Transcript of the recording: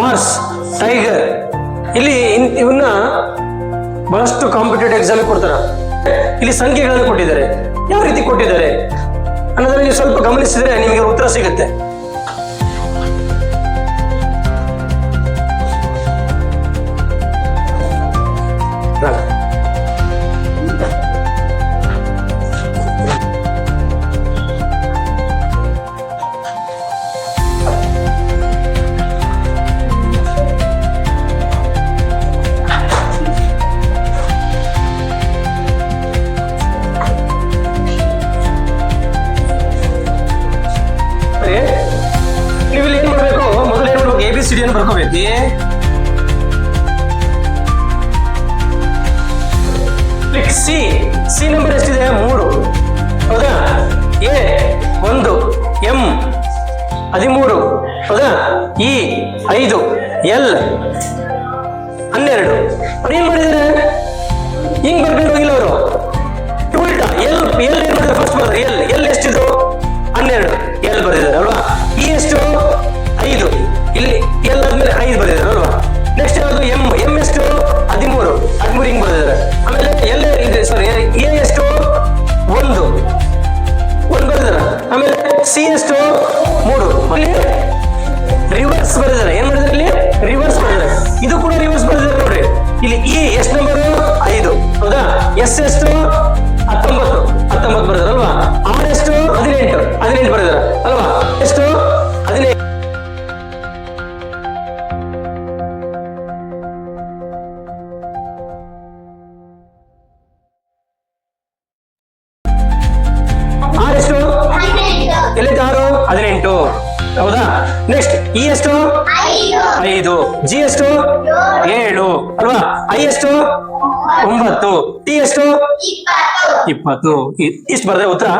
Hours, tiger. ಇಲ್ಲಿ ಇವನ್ನ ಬಹಳಷ್ಟು ಕಾಂಪಿಟೇಟಿವ್ ಎಕ್ಸಾಮ್ ಕೊಡ್ತಾರ. ಇಲ್ಲಿ ಸಂಖ್ಯೆಗಳನ್ನು ಕೊಟ್ಟಿದ್ದಾರೆ. ಯಾವ ರೀತಿ ಕೊಟ್ಟಿದ್ದಾರೆ ಅನ್ನೋದನ್ನ ನೀವು ಸ್ವಲ್ಪ ಗಮನಿಸಿದ್ರೆ ನಿಮಗೆ ಉತ್ತರ ಸಿಗುತ್ತೆ. ಏನ್ ಮಾಡ್ಬೇಕು ಎ ಬಿ ಸಿ ಡಿ ಬರ್ಕೋಬೇಕು ಸಿ ಸಿ ನಂಬರ್ ಎಷ್ಟಿದೆ? ಮೂರು. ಹೌದಾ? ಎ ಒಂದು. ಎಂ. ಹದಿಮೂರು. ಹೌದಾ? ಇ. ಐದು. ಎಲ್. ಹನ್ನೆರಡು. ಅವ್ರು ಏನ್ ಮಾಡಿದ್ದಾರೆ ಹಿಂಗ್ ಬರ್ಕೊಂಡು ಹೋಗಿಲ್ಲ ಅವರು? ಟೂಲ್ಟ ಎಲ್ ಎಲ್ ಏನ್ ಮಾಡಿದ್ರೆ? ಫಸ್ಟ್ ಮಾಡಿದ್ರೆ ಎಲ್ ಎಲ್ ಎಷ್ಟಿದು ಇಲ್ಲಿ ಇ ಎಸ್ ನಂಬರ್ ಐದು. ಹೌದಾ? ಎಸ್ ಎಷ್ಟು ಹತ್ತೊಂಬತ್ತು. ಹತ್ತೊಂಬತ್ತು ಬರೆದಾರೆ ಅಲ್ವಾ ಆರ್ ಎಷ್ಟು ಹದಿನೆಂಟು. ಹದಿನೆಂಟು ಬರೆದಾರೆ. ಅಲ್ವಾ? ಎಷ್ಟು ಹದಿನೈದು ಆರ್ ಎಷ್ಟು ಎಲ್ಲಿದೆ ಆರು ಹದಿನೆಂಟು. ಹೌದಾ? ನೆಕ್ಸ್ಟ್ ಇ ಎಷ್ಟು? ಐದು. ಜಿ ಎಷ್ಟು? ಏಳು. ಅಲ್ವಾ? ಐ ಎಷ್ಟು? ಒಂಬತ್ತು. ಟಿ ಎಷ್ಟು? ಇಪ್ಪತ್ತು. ಇಷ್ಟು ಬರದೆ ಉತ್ತರ.